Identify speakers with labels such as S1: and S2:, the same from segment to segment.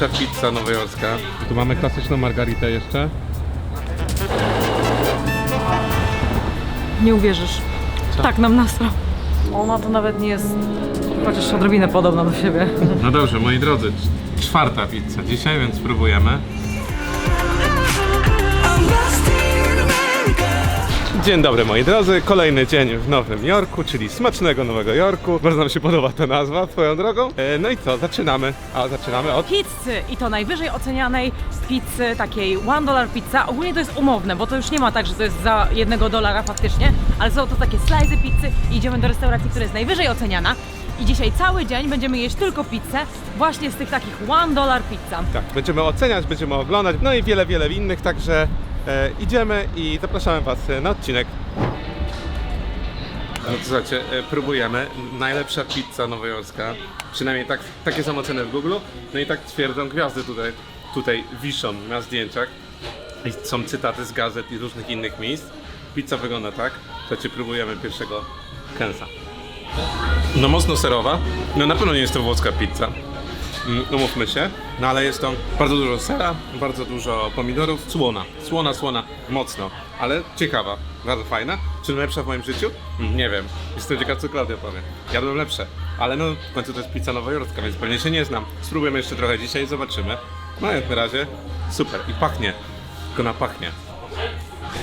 S1: najlepsza pizza nowojorska. Tu mamy klasyczną margaritę jeszcze.
S2: Nie uwierzysz. Tak nam nasrał. Ona to nawet nie jest chociaż odrobinę podobna do siebie.
S1: No dobrze, moi drodzy, czwarta pizza dzisiaj, więc spróbujemy. Dzień dobry moi drodzy, kolejny dzień w Nowym Jorku, czyli smacznego Nowego Jorku. Bardzo nam się podoba ta nazwa, swoją drogą. E, No i co, zaczynamy. A zaczynamy od...
S2: Pizzy i to najwyżej ocenianej pizzy, takiej one dollar pizza. Ogólnie to jest umowne, bo to już nie ma tak, że to jest za jednego dolara faktycznie, ale są to takie slice pizzy i idziemy do restauracji, która jest najwyżej oceniana. I dzisiaj cały dzień będziemy jeść tylko pizzę właśnie z tych takich one dollar pizza.
S1: Tak, będziemy oceniać, będziemy oglądać, no i wiele, wiele innych, także idziemy i zapraszamy Was e, na odcinek. No to słuchajcie, e, próbujemy. Najlepsza pizza nowojorska. Przynajmniej tak, takie są oceny w Google. No i tak twierdzą gwiazdy tutaj, tutaj wiszą na zdjęciach. I są cytaty z gazet i różnych innych miejsc. Pizza wygląda tak. Słuchajcie, próbujemy pierwszego kęsa. No mocno serowa. No na pewno nie jest to włoska pizza. Mm, umówmy się, no ale jest to bardzo dużo sera, bardzo dużo pomidorów, słona, słona, słona, mocno, ale ciekawa, bardzo fajna. Czy najlepsza w moim życiu? Mm, Nie wiem, jestem ciekaw co Klaudia powie. Jadłem lepsze, ale no w końcu to jest pizza nowojorska, więc pewnie się nie znam. Spróbujemy jeszcze trochę dzisiaj i zobaczymy. No jak na razie, super i pachnie, tylko na pachnie.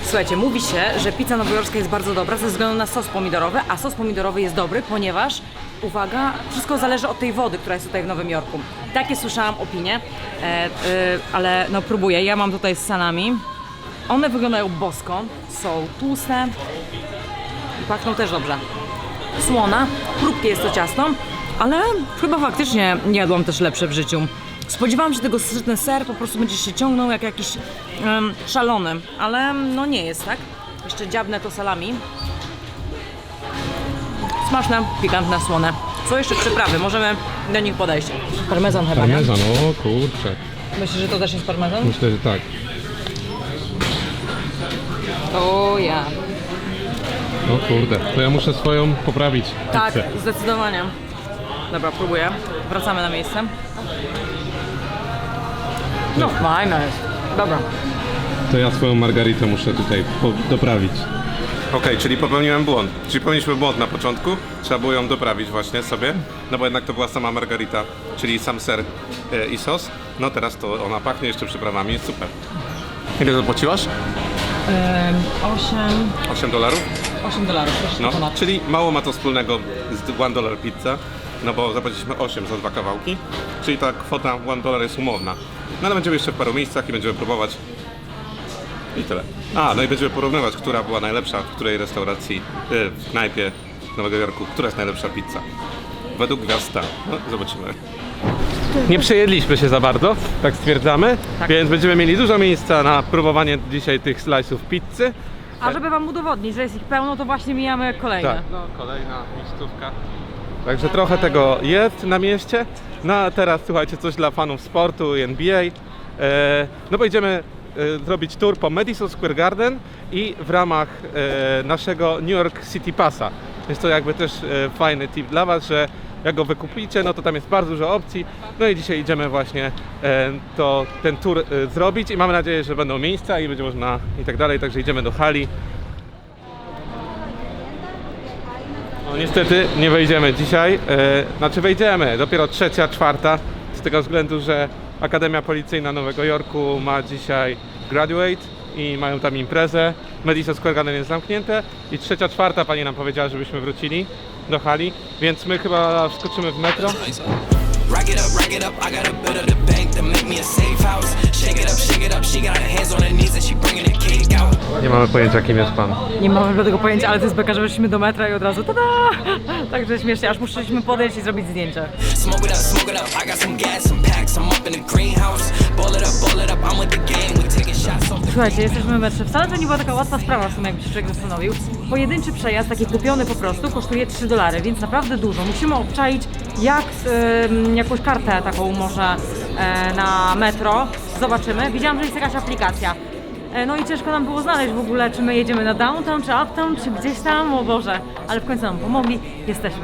S2: Słuchajcie, mówi się, że pizza nowojorska jest bardzo dobra ze względu na sos pomidorowy, a sos pomidorowy jest dobry, ponieważ, uwaga, wszystko zależy od tej wody, która jest tutaj w Nowym Jorku. Takie słyszałam opinie, e, e, ale no próbuję. Ja mam tutaj z salami. One wyglądają bosko, są tłuste i pachną też dobrze. Słona, chrupkie jest to ciasto, ale chyba faktycznie nie jadłam też lepsze w życiu. Spodziewałam się tego, że ten ser po prostu będzie się ciągnął jak jakiś em, szalony, ale no nie jest tak. Jeszcze dziabnę to salami. Smaczne, pikantne, słone. Są jeszcze przyprawy, możemy do nich podejść. Parmezan chyba, nie?
S1: o kurczę,
S2: Myślisz, że to też jest parmezan?
S1: myślę, że tak.
S2: O ja.
S1: O kurde, to ja muszę swoją poprawić
S2: Tak,
S1: pizzę.
S2: zdecydowanie. Dobra, próbuję. Wracamy na miejsce. No fajna jest. Dobra.
S1: To ja swoją margaritę muszę tutaj po- doprawić. Okej, czyli popełniłem błąd. Czyli popełniliśmy błąd na początku. Trzeba było ją doprawić właśnie sobie. No bo jednak to była sama margarita, czyli sam ser e, i sos. No teraz to ona pachnie jeszcze przyprawami, super. Ile zapłaciłaś?
S2: 8,
S1: 8 dolarów?
S2: 8 dolarów, troszeczkę
S1: No,
S2: ponad.
S1: czyli mało ma to wspólnego z 1 dollar pizza, no bo zapłaciliśmy 8 za dwa kawałki, czyli ta kwota 1 dollar jest umowna. No ale będziemy jeszcze w paru miejscach i będziemy próbować. I tyle. A, no i będziemy porównywać, która była najlepsza, w której restauracji, y, w knajpie Nowego Jorku, która jest najlepsza pizza. Według gwiazda. No, zobaczymy. Nie przejedliśmy się za bardzo, tak stwierdzamy,
S2: Tak.
S1: więc będziemy mieli dużo miejsca na próbowanie dzisiaj tych slice'ów pizzy.
S2: A żeby wam udowodnić, że jest ich pełno, to właśnie mijamy kolejne.
S1: Tak, no kolejna miejscówka. Także trochę tego jest na mieście. No a teraz słuchajcie, coś dla fanów sportu i NBA. E, no bo idziemy zrobić tour po Madison Square Garden i w ramach e, naszego New York City Passa. Jest to jakby też e, fajny tip dla Was, że jak go wykupicie, no to tam jest bardzo dużo opcji. No i dzisiaj idziemy właśnie to, ten tour zrobić i mamy nadzieję, że będą miejsca i będzie można i tak dalej. Także idziemy do hali. No niestety nie wejdziemy dzisiaj, znaczy wejdziemy, dopiero trzecia, czwarta, z tego względu, że Akademia Policyjna Nowego Jorku ma dzisiaj graduate i mają tam imprezę. Madison Square Garden jest zamknięte i trzecia, czwarta pani nam powiedziała, żebyśmy wrócili do hali, więc my chyba wskoczymy w metro.
S3: Rack it up, rack it up. I the bank to make me a safe house.
S1: Nie mamy pojęcia kim jest pan.
S2: Nie mamy tego pojęcia, ale to jest beka, że weszliśmy do metra i od razu tada! Także śmiesznie, aż musieliśmy podejść i zrobić zdjęcie.
S3: Smoke it up, smoke it up. I got some gas, some packs. I'm up in the greenhouse.
S2: Słuchajcie, jesteśmy w metrze. Wcale to nie była taka łatwa sprawa w sumie, jakby się człowiek zastanowił. Pojedynczy przejazd, taki kupiony po prostu, kosztuje 3 dolary, więc naprawdę dużo. Musimy obczaić jak ym, jakąś kartę taką może e, na metro. Zobaczymy. Widziałam, że jest jakaś aplikacja. E, no i ciężko nam było znaleźć w ogóle, czy my jedziemy na downtown, czy uptown, czy gdzieś tam, o Boże. Ale w końcu nam pomogli, jesteśmy.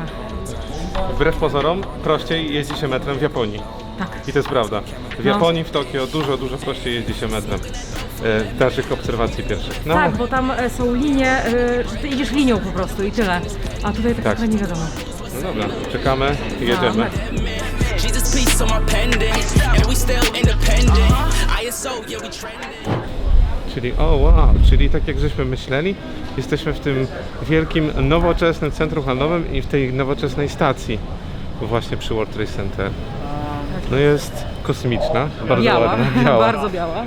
S1: Wbrew pozorom prościej jeździ się metrem w Japonii.
S2: Tak.
S1: I to jest prawda. W
S2: No.
S1: Japonii, w Tokio dużo, dużo prościej jeździ się metrem. E, z naszych obserwacji pierwszych. No,
S2: Tak, bo tam e, są linie, e, że ty idziesz linią po prostu i tyle. A tutaj tak,
S1: Tak.
S2: trochę nie wiadomo.
S1: no dobra, czekamy i jedziemy.
S3: Jesus, peace on my pendant. And we still independent. ISO, yeah, we trending.
S1: Czyli, o wow, czyli tak jak żeśmy myśleli, jesteśmy w tym wielkim, nowoczesnym centrum handlowym i w tej nowoczesnej stacji właśnie przy World Trade Center. No jest kosmiczna, bardzo
S2: biała,
S1: ładna, biała.
S2: bardzo biała.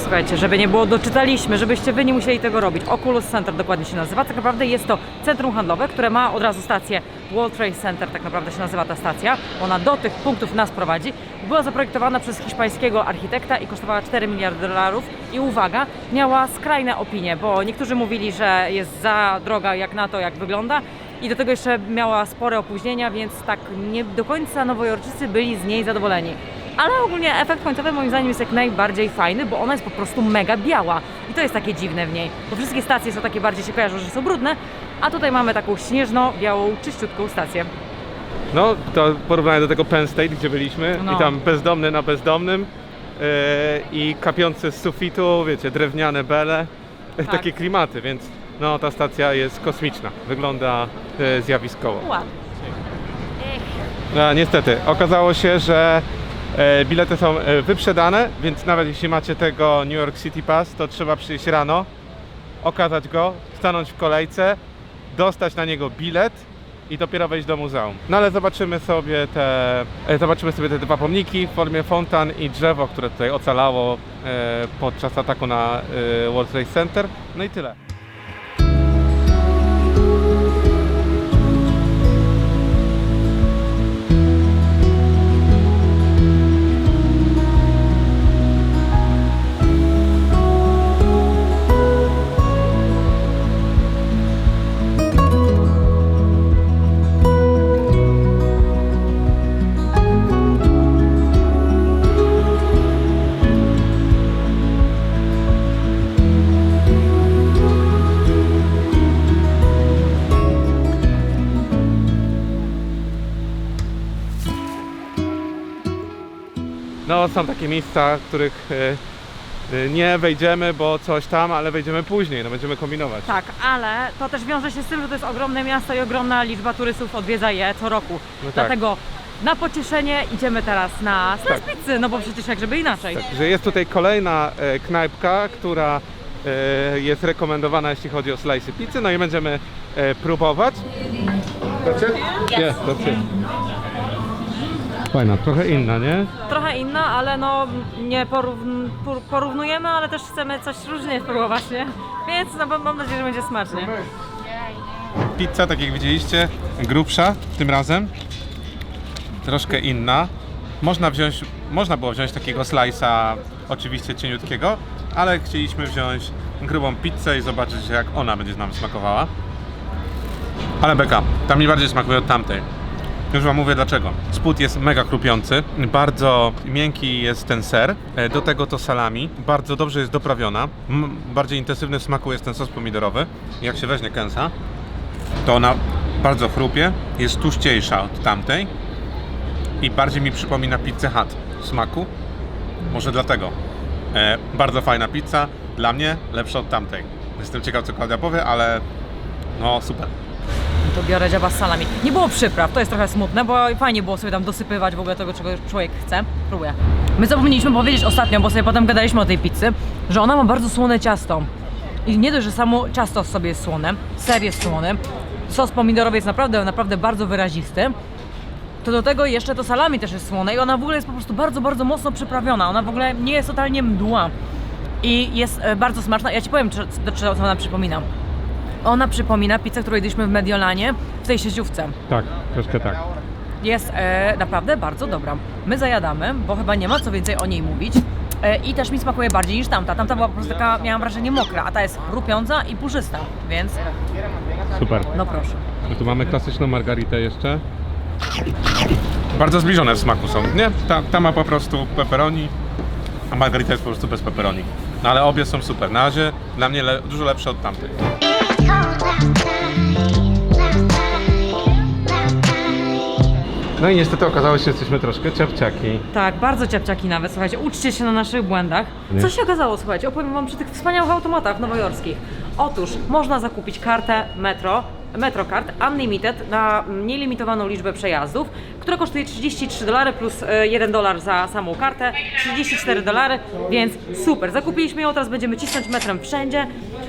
S2: Słuchajcie, żeby nie było, doczytaliśmy, żebyście wy nie musieli tego robić. Oculus Center dokładnie się nazywa. Tak naprawdę jest to centrum handlowe, które ma od razu stację World Trade Center, tak naprawdę się nazywa ta stacja. Ona do tych punktów nas prowadzi. Była zaprojektowana przez hiszpańskiego architekta i kosztowała 4 miliardy dolarów. I uwaga, miała skrajne opinie, bo niektórzy mówili, że jest za droga jak na to, jak wygląda. I do tego jeszcze miała spore opóźnienia, więc tak nie do końca nowojorczycy byli z niej zadowoleni. Ale ogólnie efekt końcowy moim zdaniem jest jak najbardziej fajny, bo ona jest po prostu mega biała. I to jest takie dziwne w niej. Bo wszystkie stacje są takie bardziej się kojarzą, że są brudne, a tutaj mamy taką śnieżno-białą, czyściutką stację.
S1: No, to porównanie do tego Penn State, gdzie byliśmy
S2: No.
S1: i tam bezdomny na bezdomnym e, i kapiące z sufitu, wiecie, drewniane bele,
S2: Tak.
S1: takie klimaty, więc no ta stacja jest kosmiczna, wygląda e, zjawiskowo.
S2: Ładnie.
S1: No, niestety, okazało się, że e, bilety są e, wyprzedane, więc nawet jeśli macie tego New York City Pass, to trzeba przyjść rano, okazać go, stanąć w kolejce, dostać na niego bilet i dopiero wejść do muzeum. No ale zobaczymy sobie te, e, zobaczymy sobie te dwa pomniki w formie fontan i drzewo, które tutaj ocalało e, podczas ataku na e, World Trade Center. No i tyle. Są takie miejsca, w których e, e, nie wejdziemy, bo coś tam, ale wejdziemy później, no będziemy kombinować.
S2: Tak, ale to też wiąże się z tym, że to jest ogromne miasto i ogromna liczba turystów odwiedza je co roku.
S1: No tak.
S2: Dlatego na pocieszenie idziemy teraz na Slice
S1: Tak.
S2: Pizzy, no bo przecież jak żeby inaczej.
S1: Tak, że jest tutaj kolejna e, knajpka, która e, jest rekomendowana, jeśli chodzi o slice pizzy, no i będziemy e, próbować. That's it? Yes, that's it. Fajna, trochę inna, nie?
S2: Trochę inna, ale no nie porówn- por- porównujemy, ale też chcemy coś różnie spróbować, nie? Więc no, bo mam nadzieję, że będzie smacznie.
S1: Pizza, tak jak widzieliście, grubsza tym razem. Troszkę inna. Można wziąć, można było wziąć takiego slice'a, oczywiście cieniutkiego, ale chcieliśmy wziąć grubą pizzę i zobaczyć jak ona będzie nam smakowała. Ale beka, ta mi bardziej smakuje od tamtej. Już wam mówię dlaczego. Spód jest mega chrupiący, bardzo miękki jest ten ser, e, do tego to salami, bardzo dobrze jest doprawiona, bardziej intensywny w smaku jest ten sos pomidorowy. Jak się weźmie kęsa, to ona bardzo chrupie, jest tuściejsza od tamtej i bardziej mi przypomina pizzę Hut w smaku. Może dlatego. E, bardzo fajna pizza, dla mnie lepsza od tamtej. Jestem ciekaw co Klaudia powie, ale no super.
S2: To biorę dziaba z salami. Nie było przypraw, to jest trochę smutne, bo fajnie było sobie tam dosypywać w ogóle tego, czego człowiek chce. Próbuję. My zapomnieliśmy powiedzieć ostatnio, bo sobie potem gadaliśmy o tej pizzy, że ona ma bardzo słone ciasto. I nie dość, że samo ciasto sobie jest słone, ser jest słony, sos pomidorowy jest naprawdę, naprawdę bardzo wyrazisty, to do tego jeszcze to salami też jest słone i ona w ogóle jest po prostu bardzo, bardzo mocno przyprawiona. Ona w ogóle nie jest totalnie mdła. I jest e, bardzo smaczna. Ja Ci powiem, czy, czy, co ona przypomina. Ona przypomina pizzę, którą jedliśmy w Mediolanie, w tej sieciówce.
S1: Tak, troszkę tak.
S2: Jest e, naprawdę bardzo dobra. My zajadamy, bo chyba nie ma co więcej o niej mówić. E, I też mi smakuje bardziej niż tamta. Tamta była po prostu taka, miałam wrażenie, mokra, a ta jest chrupiąca i puszysta, więc
S1: Super.
S2: no proszę.
S1: No tu mamy klasyczną margaritę jeszcze. Bardzo zbliżone w smaku są, nie? Ta, ta ma po prostu pepperoni, a margarita jest po prostu bez pepperoni. No ale obie są super. Na razie dla mnie le, dużo lepsze od tamtej. No i niestety okazało się, że jesteśmy troszkę ciapciaki.
S2: Tak, bardzo ciapciaki nawet, słuchajcie, uczcie się na naszych błędach.
S1: Nie.
S2: Co się okazało, słuchajcie, opowiem wam przy tych wspaniałych automatach nowojorskich. Otóż można zakupić kartę Metro, Metrocard Unlimited na nielimitowaną liczbę przejazdów, która kosztuje 33 dolary plus e, 1 dolar za samą kartę, 34 dolary, więc super. Zakupiliśmy ją, teraz będziemy cisnąć metrem wszędzie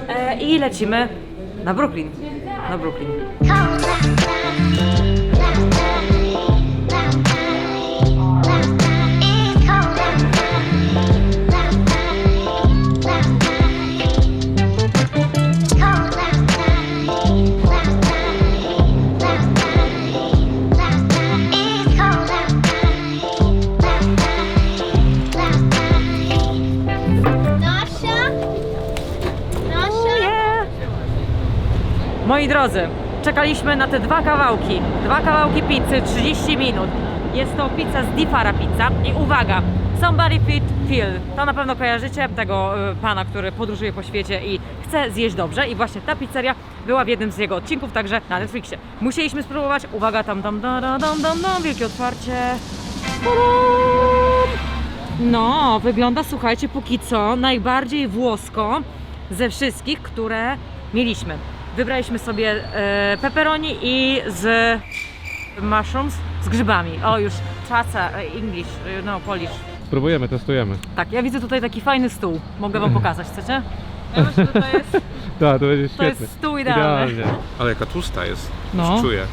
S2: e, i lecimy na Brooklyn. Na Brooklyn. Drodzy, czekaliśmy na te dwa kawałki. Dwa kawałki pizzy, 30 minut. Jest to pizza z Difara Pizza i uwaga, Somebody Fit Phil. To na pewno kojarzycie tego y, pana, który podróżuje po świecie i chce zjeść dobrze i właśnie ta pizzeria była w jednym z jego odcinków, także na Netflixie. Musieliśmy spróbować, uwaga, tam, tam, da, da, dam, dam, dam, wielkie otwarcie. No, wygląda, słuchajcie, póki co najbardziej włosko ze wszystkich, które mieliśmy. Wybraliśmy sobie e, pepperoni i z mushrooms, z grzybami. O, już czaca, e, English, e, no, Polish.
S1: Spróbujemy, testujemy.
S2: Tak, ja widzę tutaj taki fajny stół. Mogę wam pokazać, chcecie? Ja myślę, że to jest...
S1: Tak, to będzie
S2: To jest stół idealny.
S1: Ale jaka tłusta jest,
S2: No.
S1: już czuję.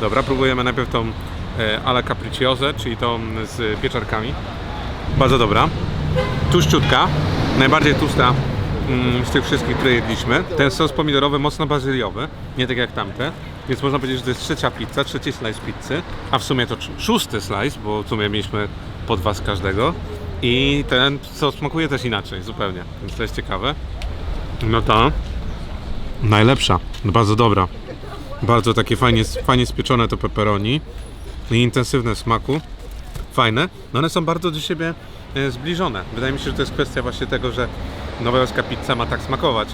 S1: Dobra, próbujemy najpierw tą e, ala capricciose, czyli tą z pieczarkami. Bardzo dobra. Tłuszczutka, najbardziej tłusta z tych wszystkich, które jedliśmy. Ten sos pomidorowy mocno bazyliowy, nie tak jak tamte. Więc można powiedzieć, że to jest trzecia pizza, trzeci slice pizzy, a w sumie to szósty slice, bo w sumie mieliśmy po dwa z każdego. I ten sos smakuje też inaczej, zupełnie, więc to jest ciekawe. No to najlepsza, bardzo dobra. Bardzo takie fajnie, fajnie spieczone to pepperoni i intensywne smaku. Fajne, no one są bardzo do siebie zbliżone. Wydaje mi się, że to jest kwestia właśnie tego, że nowojorska pizza ma tak smakować.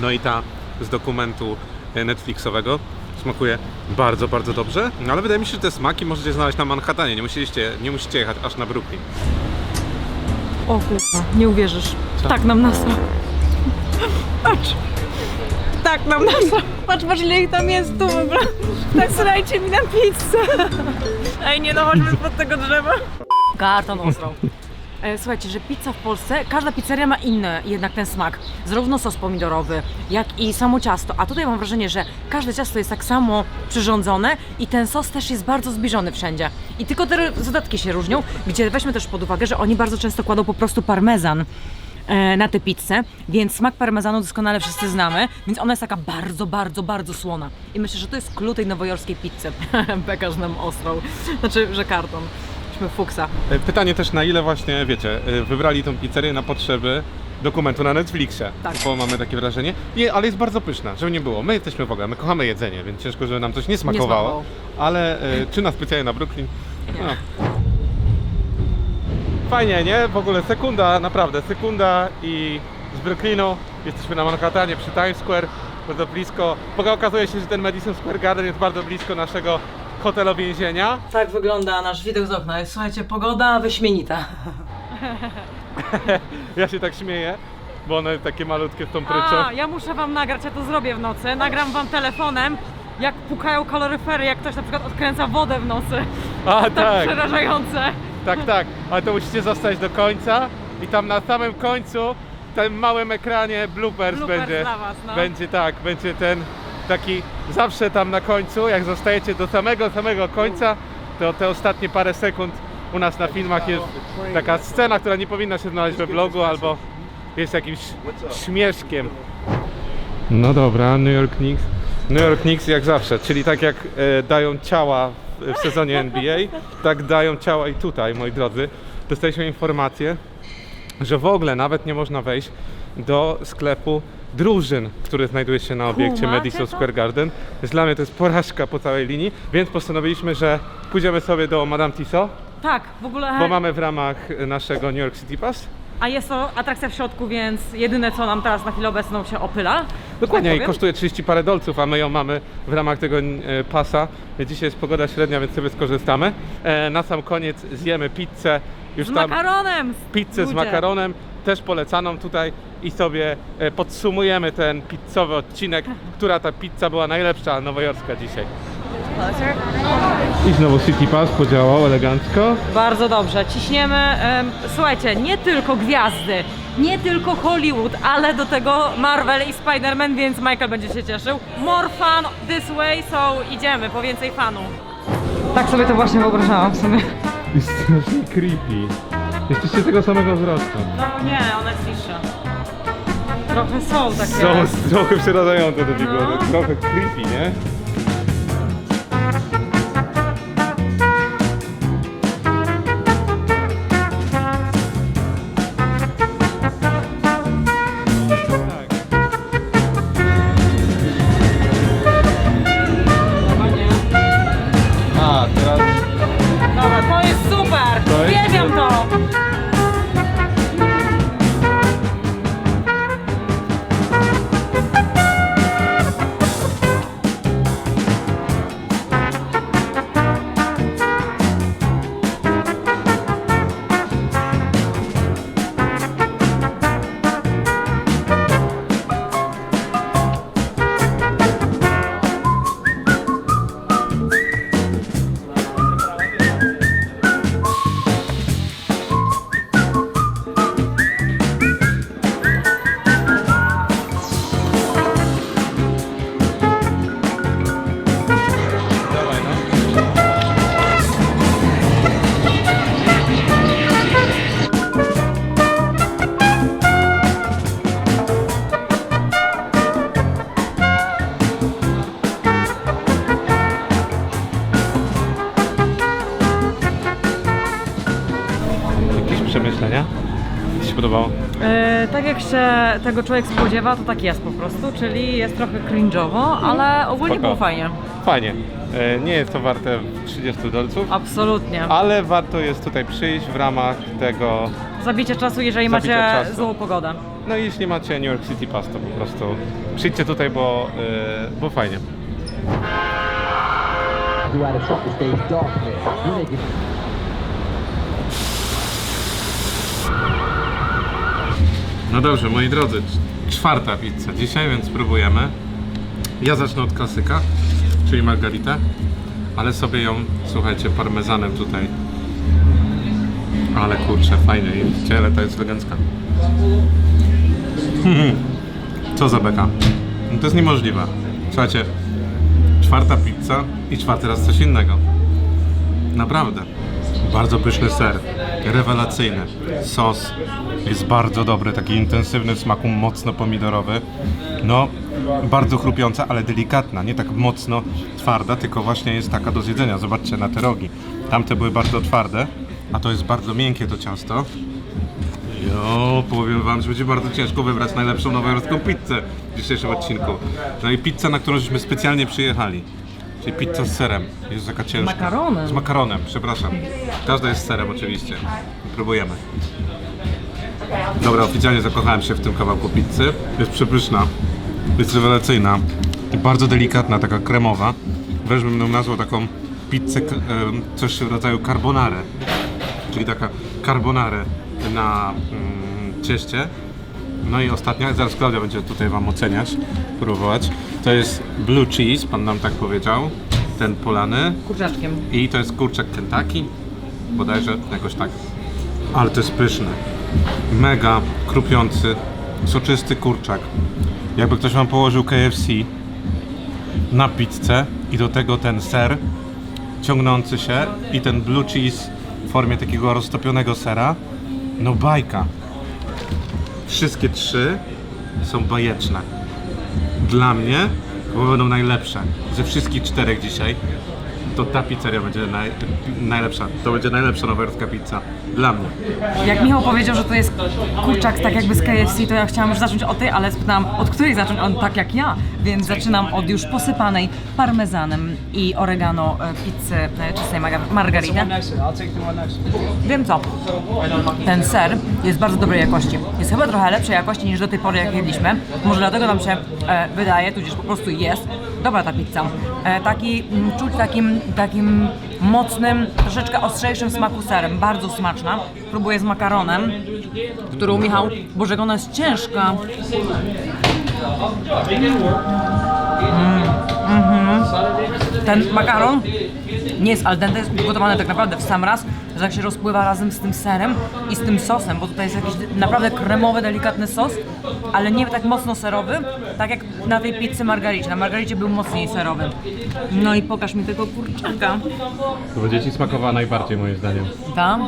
S1: No i ta z dokumentu e, Netflixowego smakuje bardzo, bardzo dobrze. No ale wydaje mi się, że te smaki możecie znaleźć na Manhattanie. Nie musieliście, nie musicie jechać aż na Brooklyn.
S2: O kurwa, nie uwierzysz. Tak nam nasra. Patrz. Tak nam nasra. Patrz, patrz ile ich tam jest tu w ogóle. Tak srajcie mi na pizzę. Ej, nie no, chodźmy spod tego drzewa. Karton osrał. E, Słuchajcie, że pizza w Polsce, każda pizzeria ma inny jednak ten smak. Zarówno sos pomidorowy, jak i samo ciasto. A tutaj mam wrażenie, że każde ciasto jest tak samo przyrządzone i ten sos też jest bardzo zbliżony wszędzie. I tylko te dodatki się różnią, gdzie weźmy też pod uwagę, że oni bardzo często kładą po prostu parmezan e, na tę pizzę, więc smak parmezanu doskonale wszyscy znamy, więc ona jest taka bardzo, bardzo, bardzo słona. I myślę, że to jest klucz tej nowojorskiej pizzy. Bekarz nam ostrał. Znaczy, że karton. Fuksa.
S1: E, Pytanie też na ile właśnie, wiecie, e, wybrali tą pizzerię na potrzeby dokumentu na Netflixie,
S2: Tak.
S1: bo mamy takie wrażenie. Nie, ale jest bardzo pyszna, żeby nie było. My jesteśmy w ogóle, my kochamy jedzenie, więc ciężko, żeby nam coś nie smakowało.
S2: smakowało.
S1: ale e, czy na specjalnie na Brooklyn? No. Fajnie, nie? W ogóle sekunda, naprawdę, sekunda i z Brooklynu jesteśmy na Manhattanie przy Times Square, bardzo blisko. W ogóle okazuje się, że ten Madison Square Garden jest bardzo blisko naszego hotelu więzienia.
S2: Tak wygląda nasz widok z okna. Słuchajcie, pogoda wyśmienita.
S1: Ja się tak śmieję, bo one takie malutkie z tą pryczą.
S2: A, ja muszę wam nagrać, ja to zrobię w nocy. Nagram wam telefonem, jak pukają kaloryfery, jak ktoś na przykład odkręca wodę w nocy.
S1: A
S2: Tak
S1: tak,
S2: przerażające.
S1: tak, tak, ale to musicie zostać do końca i tam na samym końcu, w tym małym ekranie bloopers,
S2: Bloopers
S1: będzie,
S2: dla was, no.
S1: będzie tak, będzie ten taki zawsze tam na końcu, jak zostajecie do samego, samego końca, to te ostatnie parę sekund u nas na filmach jest taka scena, która nie powinna się znaleźć we vlogu albo jest jakimś śmieszkiem. No dobra, New York Knicks. New York Knicks jak zawsze, czyli tak jak e, dają ciała w, w sezonie NBA, tak dają ciała i tutaj, moi drodzy. Dostaliśmy informację, że w ogóle nawet nie można wejść do sklepu drużyn, który znajduje się na obiekcie
S2: Kumacie
S1: Madison
S2: to?
S1: Square Garden. Więc dla mnie to jest porażka po całej linii, więc postanowiliśmy, że pójdziemy sobie do Madame Tussauds,
S2: Tak, w ogóle.
S1: bo mamy w ramach naszego New York City Pass.
S2: A jest to atrakcja w środku, więc jedyne co nam teraz na chwilę obecną się opyla,
S1: Dokładnie,
S2: Tak
S1: i
S2: powiem?
S1: kosztuje 30 parę dolców, a my ją mamy w ramach tego e, pasa. Dzisiaj jest pogoda średnia, więc sobie skorzystamy. E, na sam koniec zjemy pizzę. Już
S2: Z
S1: tam
S2: makaronem!
S1: pizzę z
S2: Ludzie.
S1: makaronem, też polecaną tutaj i sobie e, podsumujemy ten pizzowy odcinek, która ta pizza była najlepsza nowojorska dzisiaj. I znowu City Pass podziałał elegancko.
S2: Bardzo dobrze, ciśniemy. em, słuchajcie, nie tylko gwiazdy, nie tylko Hollywood, ale do tego Marvel i Spider-Man, więc Michael będzie się cieszył. More fun this way, so idziemy po więcej fanu. Tak sobie to właśnie wyobrażałam w sumie.
S1: Jest strasznie creepy. Jesteście tego samego wzrostu.
S2: No nie, ona jest niższa. Trochę są takie.
S1: Są trochę przerażające te figury,
S2: No.
S1: trochę creepy, nie? Się
S2: tego człowiek spodziewa, to tak jest po prostu, czyli jest trochę cringe'owo, ale ogólnie
S1: Spoko.
S2: było fajnie.
S1: Fajnie. E, Nie jest to warte 30 dolców,
S2: Absolutnie.
S1: ale warto jest tutaj przyjść w ramach tego.
S2: Zabicie czasu, jeżeli
S1: Zabicie
S2: macie
S1: czasu.
S2: złą pogodę.
S1: No i jeśli macie New York City Pass, to po prostu przyjdźcie tutaj, bo, e, bo fajnie.
S4: You had a shot the stage dark. You
S1: No dobrze, moi drodzy, czwarta pizza dzisiaj, więc spróbujemy. Ja zacznę od klasyka, czyli margaritę, ale sobie ją, słuchajcie, parmezanem tutaj. Ale kurczę, fajnie, i ale to jest elegancka. Co za beka. No to jest niemożliwe. Słuchajcie, czwarta pizza i czwarty raz coś innego. Naprawdę. Bardzo pyszny ser, rewelacyjny. Sos jest bardzo dobry, taki intensywny w smaku, mocno pomidorowy. No, bardzo chrupiąca, ale delikatna, nie tak mocno twarda, tylko właśnie jest taka do zjedzenia. Zobaczcie na te rogi. Tamte były bardzo twarde, a to jest bardzo miękkie to ciasto. Jo, powiem wam, że będzie bardzo ciężko wybrać najlepszą nowojorską pizzę w dzisiejszym odcinku. No i pizza, na którą żeśmy specjalnie przyjechali. Czyli pizza z serem. Jest taka ciężka.
S2: makaronem.
S1: Z makaronem, przepraszam. Każda jest z serem oczywiście. Próbujemy. Dobra, oficjalnie zakochałem się w tym kawałku pizzy. Jest przepyszna. Jest rewelacyjna. I bardzo delikatna, taka kremowa. Wręcz bym ją nazwał taką pizzę, k- em, coś w rodzaju carbonare. Czyli taka carbonare na mm, cieście. No i ostatnia, zaraz Klaudia będzie tutaj Wam oceniać, próbować. To jest blue cheese, Pan nam tak powiedział. Ten polany.
S2: Kurczaczkiem.
S1: I to jest kurczak Kentucky, bodajże jakoś tak. Ale to jest pyszne. Mega krupiący, soczysty kurczak. Jakby ktoś wam położył KFC na pizzę i do tego ten ser ciągnący się i ten blue cheese w formie takiego roztopionego sera. No bajka. Wszystkie trzy są bajeczne. Dla mnie bo będą najlepsze ze wszystkich czterech dzisiaj. To ta pizzeria będzie naj, najlepsza. To będzie najlepsza nowojorska pizza dla mnie.
S2: Jak Michał powiedział, że to jest kurczak tak jakby z KFC, to ja chciałam już zacząć od tej, ale spytałam, od której zacząć? On tak jak ja, więc zaczynam od już posypanej parmezanem i oregano e, pizzy e, czystej marga- margarity. Wiem co, ten ser jest bardzo dobrej jakości. Jest chyba trochę lepszej jakości niż do tej pory jak jedliśmy. Może dlatego nam się e, wydaje, tudzież po prostu jest dobra ta pizza. E, taki, mm, czuć takim, takim mocnym, troszeczkę ostrzejszym smaku serem. Bardzo smaczna. Próbuję z makaronem, którą Michał, Boże, ona jest ciężka. Ten makaron nie jest al dente, jest ugotowany tak naprawdę w sam raz, że tak się rozpływa razem z tym serem i z tym sosem, bo tutaj jest jakiś naprawdę kremowy, delikatny sos, ale nie tak mocno serowy, tak jak na tej pizzy margaricie. Na margaricie był mocniej serowy. No i pokaż mi tego kurczaka.
S1: To będzie Ci smakowała najbardziej moim zdaniem.
S2: Ta?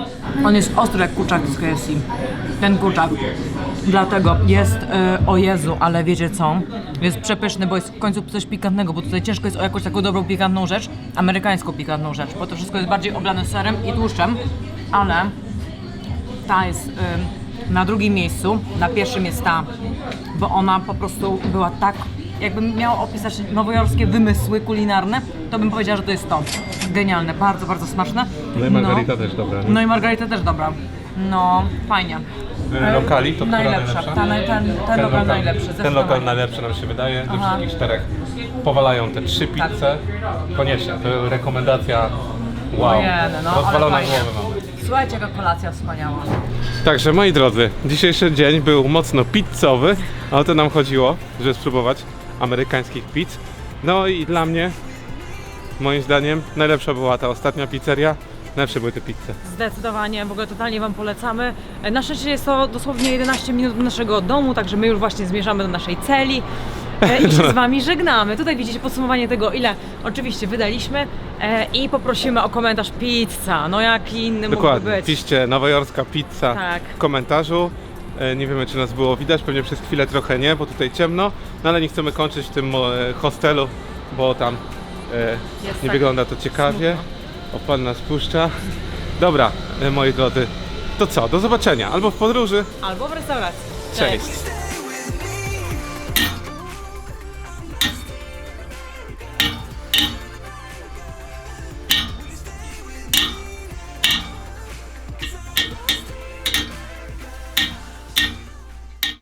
S2: On jest ostry jak kurczak z KFC. Ten kurczak. Dlatego jest, e, o Jezu, ale wiecie co? Jest przepyszny, bo jest w końcu coś pikantnego, bo tutaj ciężko jest o jakąś taką dobrą pikantną rzecz, amerykańską pikantną rzecz, bo to wszystko jest bardziej oblane serem i tłuszczem, ale ta jest e, na drugim miejscu, na pierwszym jest ta, bo ona po prostu była tak, jakbym miała opisać nowojorskie wymysły kulinarne, to bym powiedziała, że to jest to. Genialne, bardzo, bardzo smaczne.
S1: No i margarita też dobra, nie?
S2: No i margarita też dobra. No, fajnie.
S1: E, Lokali to która
S2: Najlepsza.
S1: najlepsza?
S2: Ta, naj- ten, ten, lokal najlepszy,
S1: Ten
S2: zdecydowanie.
S1: lokal najlepszy nam się wydaje. Ze
S2: Aha. Tak.
S1: wszystkich czterech powalają te trzy pizze. Koniecznie, to rekomendacja. Wow.
S2: Ojej, no, ale
S1: Rozwalona
S2: fajnie.
S1: głowę mamy.
S2: Słuchajcie, jaka kolacja wspaniała.
S1: Także moi drodzy, dzisiejszy dzień był mocno pizzowy, a o to nam chodziło, żeby spróbować amerykańskich pizz. No i dla mnie, moim zdaniem, najlepsza była ta ostatnia pizzeria. Najlepsze były te pizze.
S2: Zdecydowanie, w ogóle totalnie Wam polecamy. Na szczęście jest to dosłownie 11 minut do naszego domu, także my już właśnie zmierzamy do naszej celi. E, I się z Wami żegnamy. Tutaj widzicie podsumowanie tego, ile oczywiście wydaliśmy e, i poprosimy o komentarz pizza. No jaki inny
S1: Dokładnie.
S2: mógłby być.
S1: Piszcie nowojorska pizza
S2: Tak.
S1: w komentarzu. E, Nie wiemy, czy nas było widać, pewnie przez chwilę trochę nie, bo tutaj ciemno, no ale nie chcemy kończyć w tym hostelu, bo tam nie
S2: tak
S1: wygląda to ciekawie. O, pan nas puszcza. Dobra, e, moi drodzy, to co, do zobaczenia, albo w podróży.
S2: Albo w restauracji.
S1: Cześć.